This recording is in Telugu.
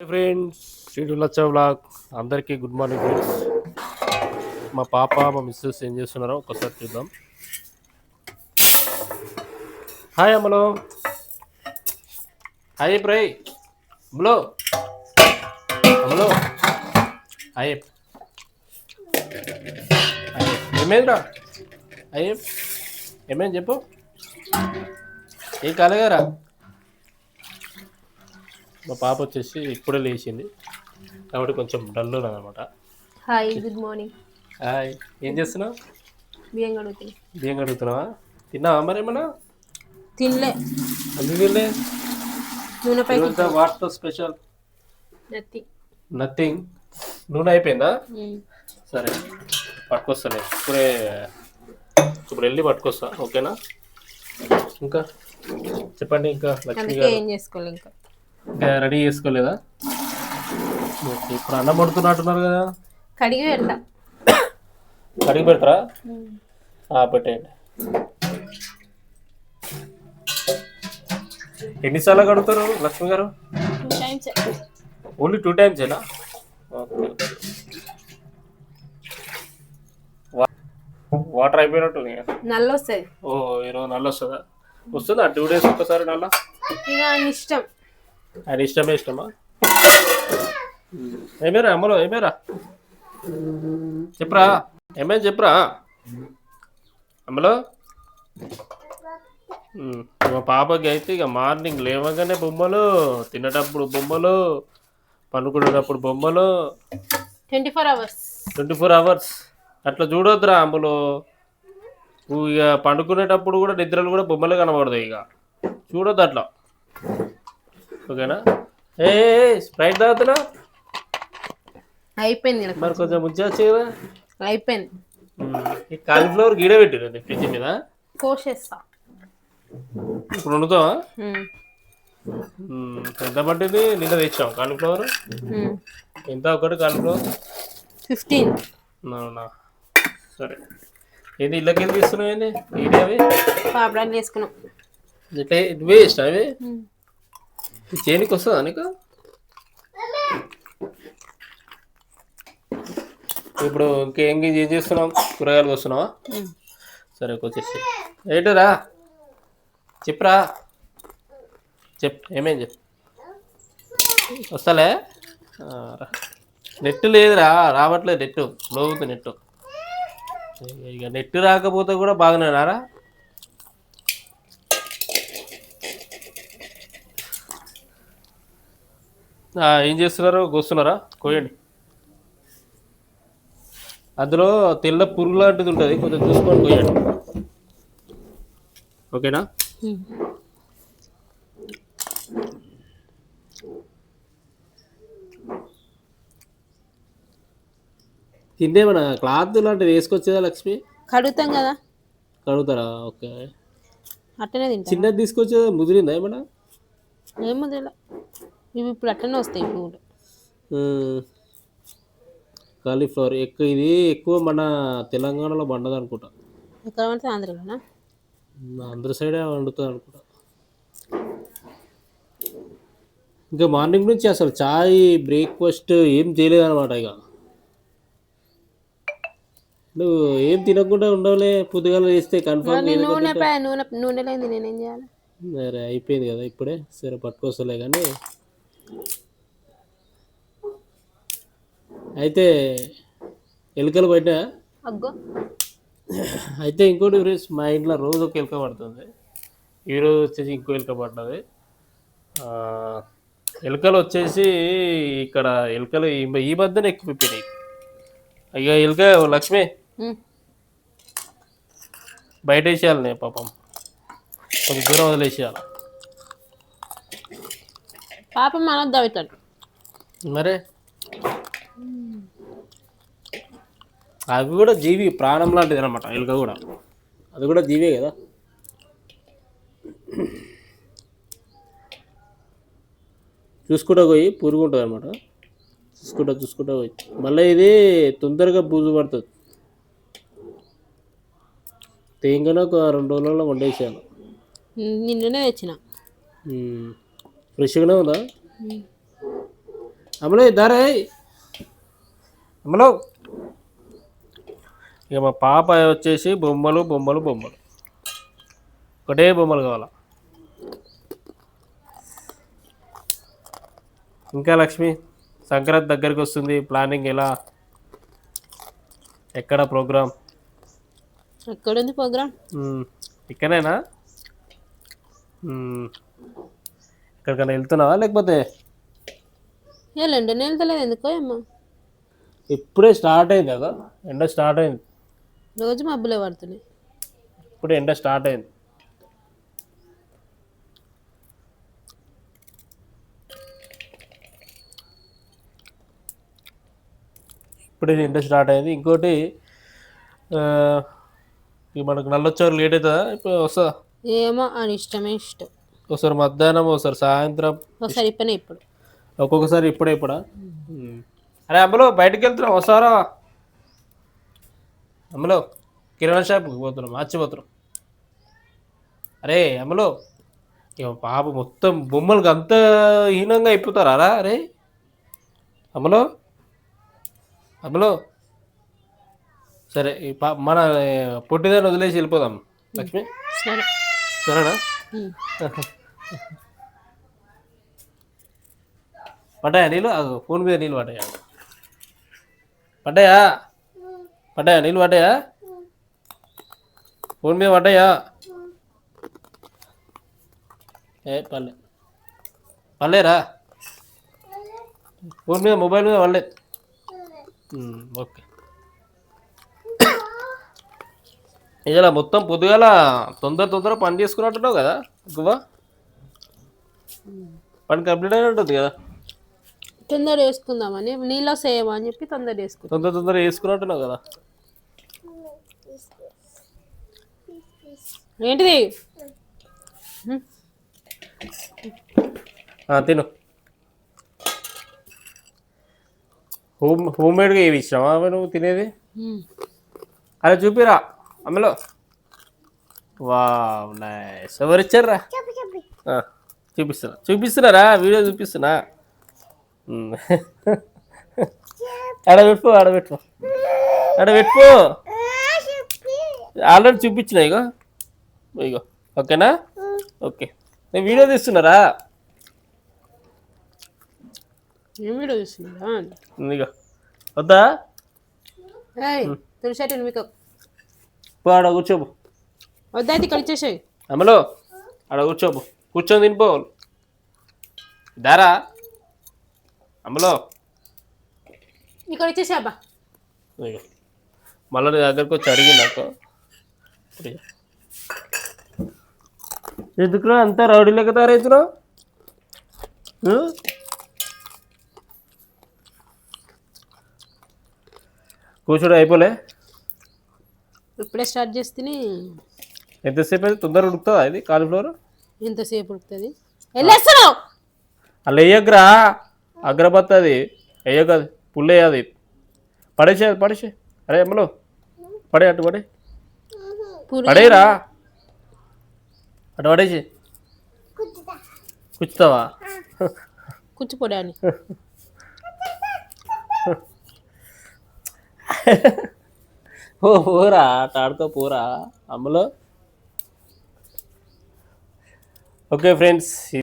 హాయ్ ఫ్రెండ్స్ శ్రీడులచ్చ బ్లాగ్ అందరికీ గుడ్ మార్నింగ్ ఫ్రెండ్స్ మా పాప మా మిస్సెస్ ఏం చేస్తున్నారో ఒకసారి చూద్దాం. హాయ్ అమ్మలో హాయ్ బ్రై అమ్మలో అమ్మలో హాయ్ హాయ్ ఏమైందిరా? అయ్యే ఏమేం చెప్పు. ఏం కాలేగారా మా పాప వచ్చేసి ఇప్పుడే లేచింది. కాబట్టి కొంచెం డల్ అనమాట హాయ్ గుడ్ మార్నింగ్ హాయ్ ఏం చేస్తున్నావు? బియ్యం కడుగుతుంది బియ్యం కడుగుతున్నావా? తిన్నావా మరి ఏమన్నా? తినలే. అందుకు వెళ్ళే నూనె ప్యాకెట్ వాట్తో స్పెషల్? నత్తి నథింగ్ నూనె అయిపోయిందా? సరే పట్టుకొస్తాను ఇప్పుడే ఇప్పుడు వెళ్ళి పట్టుకొస్తా ఓకేనా? ఇంకా? చెప్పండి ఇంకా లక్ష్మి గారు. ఏం చేసుకోవాలి ఇంకా? ఇంకా రెడీ చేసుకోలేదా? ఓకే, ఇప్పుడు అన్నం పడుతున్నట్టున్నారు కదా. కడిగి పెడతా. కడిగి పెడతారా? పెట్టేయండి. ఎన్నిసార్లు కడుగుతారు Lakshmi garu? Only two times ఏనా? వాటర్ అయిపోయినట్టు నల్ల వస్తుంది ఓ ఈరోజు నల్ల వస్తుందా? వస్తుందా టూ డేస్ ఒక్కసారి నల్ల? ఇష్టం. ఆయన ఇష్టమే ఇష్టమా? ఏమేరా అమ్మలో ఏమేరా చెప్పరా ఏమేం చెప్పరా? అమ్మలో మా పాపకి అయితే ఇక మార్నింగ్ లేవగానే బొమ్మలు తినేటప్పుడు బొమ్మలు పనుకునేటప్పుడు బొమ్మలు. Twenty four hours. Twenty four hours. అట్లా చూడొద్దురా అమ్ములు నువ్వు ఇక పండుకునేటప్పుడు కూడా నిద్రలు కూడా బొమ్మలు కనబడతాయి ఇక. చూడొద్దు అట్లా. ఓకేనా? ఏ స్ప్రైట్ తాగుతున్నా అయిపోయింది మరి కొంచెం ముంచచ్చు కదా అయిపోయింది. ఈ కాలీఫ్లవర్ గీడ పెట్టిరు ఫ్రిడ్జ్ మీద. కోసేస్తా. ఇప్పుడు వండుతావా? ఎంత పట్టింది? నిన్న తెచ్చాం కాలీఫ్లవర్. ఎంత ఒకటి కాలీఫ్లవర్? ఫిఫ్టీన్. అవునా? సరే. ఏంది ఇళ్ళకి వెళ్ళి తీస్తున్నావు ఏంది? ఏంటి అవి? పాపడాలు వేసుకున్నాం ఇట్లా ఇష్టం అవి చేనికి వస్తుందా నీకు ఇప్పుడు ఇంకేం ఏం చేస్తున్నావు కూరగాయలు వస్తున్నావా. సరే వచ్చేసి ఏంటరా చెప్పురా చెప్ ఏమేం చెప్పు వస్తాలే. నెట్ లేదురా రావట్లేదు నెట్ లోగుతుంది నెట్ ఇక నెట్ రాకపోతే కూడా బాగానేనారా ఆ, ఏం చేస్తున్నారు? కోస్తున్నారా కోయండి. అందులో తెల్ల పురుగు లాంటిది ఉంటుంది. కొంచెం చూసుకొని కోయండి. ఓకేనా. తిండేమన్నా క్లాత్ లాంటిది వేసుకొచ్చేదా లక్ష్మి? కడుగుతాం కదా. కడుగుతారా? ఓకే. అట్టనే తింటా. చిన్నది తీసుకొచ్చేదా? ముదిరిందా ఏమన్నా? ఏమో తెలియదు ఇవి ఇప్పుడు అట్టనే వస్తాయి కూడా. కాలీఫ్లవర్ ఎక్కువ ఇది ఎక్కువ మన తెలంగాణలో పండదు అనుకుంటా. ఎక్కడ పడితే ఆంధ్రలోనా? ఆంధ్ర సైడే వండుతుంది అనుకుంటా. ఇంకా మార్నింగ్ నుంచి అసలు చాయ్ బ్రేక్ఫాస్ట్ ఏం చేయలేదు అనమాట ఇక. నువ్వు ఏం తినకుండా ఉండవులే పొద్దుగాల చేస్తే కన్ఫర్మ్ నేను నూనె నూనె నూనె లేని నేనేం చేయాలి? అయిపోయింది కదా ఇప్పుడే. సరే పట్టుకొస్తలే కానీ. అయితే ఎలుకలు బయట? అయితే ఇంకోటి ఫ్రెండ్స్ మా ఇంట్లో రోజు ఒక ఎలుక పడుతుంది. ఈరోజు వచ్చేసి ఇంకో ఎలుక పడ్డది. ఎలుకలు వచ్చేసి ఇక్కడ ఎలుకలు ఈ మధ్యన ఎక్కువ పెరిగినాయి అయ్యా ఎలుక లక్ష్మి. బయట వేసేయాలి పాపం. కొంచెం దూరం వదిలేసేయాలి. పాపం మనొద్దు అవుతాడు మరే? అవి కూడా జీవి ప్రాణం లాంటిది అనమాట ఎలుక కూడా. అది కూడా జీవే కదా. చూసుకుంటా పోయి పురుగు ఉంటుంది అనమాట చూసుకుంటా చూసుకుంటా పోయి. మళ్ళీ ఇది తొందరగా బూజు పడుతుంది. తేంగానే ఒక రెండు రోజులలో వండేసేయాలి. నిన్ననే తెచ్చిన. ఫ్రెష్గానే ఉందా. అమలు ఇద్దారే అమలు. ఇక మా పాప వచ్చేసి బొమ్మలు బొమ్మలు బొమ్మలు. ఒకటే బొమ్మలు కావాలా? ఇంకా లక్ష్మి సంక్రాంతి దగ్గరికి వస్తుంది. ప్లానింగ్ ఎలా? ఎక్కడ ప్రోగ్రామ్? ఎక్కడుంది ప్రోగ్రామ్? ఇక్కడేనా. ఎక్కడికైనా వెళ్తున్నావా? లేకపోతే ఏ లండన్ వెళ్తలేదు. ఎందుకో అమ్మ ఇప్పుడే స్టార్ట్ అయింది కదా? ఎండ స్టార్ట్ అయింది. రోజు మబ్బులే పడుతున్నాయి. ఇప్పుడే ఎండ స్టార్ట్ అయింది. ఇప్పుడే ఎండ స్టార్ట్ అయింది. ఇంకోటి మనకు నల్లొచ్చారు లేట్ అవుతుందా? ఇప్పుడు వస్తా. ఏమో అని ఇష్టమే ఇష్టం. ఒకసారి మధ్యాహ్నం ఒకసారి సాయంత్రం. ఒకసారి ఇప్పనే ఇప్పుడు. ఒక్కొక్కసారి ఇప్పుడే ఇప్పుడా. అరే అమ్మలో బయటికి వెళ్తున్నాం వస్తారా అమ్మలో కిరాణా షాప్కి పోతున్నాం మర్చిపోతున్నాం అరే అమ్మలో ఇక పాప మొత్తం బొమ్మలకు అంత హీనంగా అయిపోతారా? రా అరే అమ్మలో అమ్మలో సరే మన పొట్టిదాన్ని వదిలేసి వెళ్ళిపోదాం లక్ష్మి. సరే. సరేనా. పడ్డాయా నీళ్ళు? ఫోన్ మీద నీళ్ళు పడ్డాయా? పడ్డాయా? పడ్డాయా? నీళ్ళు పడ్డాయా? ఫోన్ మీద పడ్డాయా? ఏ పల్లె పర్లేరా ఫోన్ మీద మొబైల్ మీద పడలేదు ఓకే. ఇలా మొత్తం పొద్దుగాల తొందర తొందర పని చేసుకున్నట్టున్నావు కదా ఎక్కువ పని కంప్లీట్ అయినట్టు ఉంటుంది కదా. తొందర వేసుకుందామని నీళ్ళు వస్తాయేమో అని చెప్పి తొందర వేసుకుందాం. తొందర తొందర వేసుకున్నట్టున్నావు కదా. ఏంటిది? తిను. హోమ్ హోమ్ మేడ్గా ఏవి ఇష్టమా అవి నువ్వు తినేది. అరే చూపిరా అమ్మలో. వా నైస్. ఎవరు ఇచ్చారా ఆ, చూపిస్తున్నా. చూపిస్తున్నారా? వీడియో చూపిస్తున్నా? ఉమ్. ఆడ పెట్టుకో ఆడ పెట్టుకో ఆడ పెట్టుకో ఆల్రెడీ చూపించిన ఇగో. ఇగో. ఓకేనా? ఓకే. నేను వీడియో తీస్తున్నారా? వీడియో ఇగో. వద్దా? తులసటి మీకు పో ఆడ కూర్చోబు వద్దా అమలో. ఆడ కూర్చోబు కూర్చొని తినిపో. దారా. అమలో. ఇక్కడ ఇచ్చేసా అబ్బా. ఇగో మళ్ళీ నీ దగ్గరకు వచ్చి అడిగింది నాకు. ఎందుకురా అంతా రౌడీ లెక్క తయారవుతున్నావు? కూర్చోడు అయిపోలే. ఇప్పుడే స్టార్ట్ చేస్తేనే ఎంతసేపు అయితే తొందరగా ఉడుకుతుందా ఇది కాలీఫ్లవర్? ఎంతసేపు ఉడుకుతుంది? వెళ్ళేస్తున్నావు అలా వేయకురా అగ్రబత్త అది వేయకు అది పుల్లేయది పడేసే అది పడేసే. అరే అమ్మలో పడే అటు పడే. పడేరా. అటు పడేసి. కూర్చుతావా కూర్చుపోడాని ఓ పోరా. అటు ఆడుకో పోరా. అమ్మలో ఓకే ఫ్రెండ్స్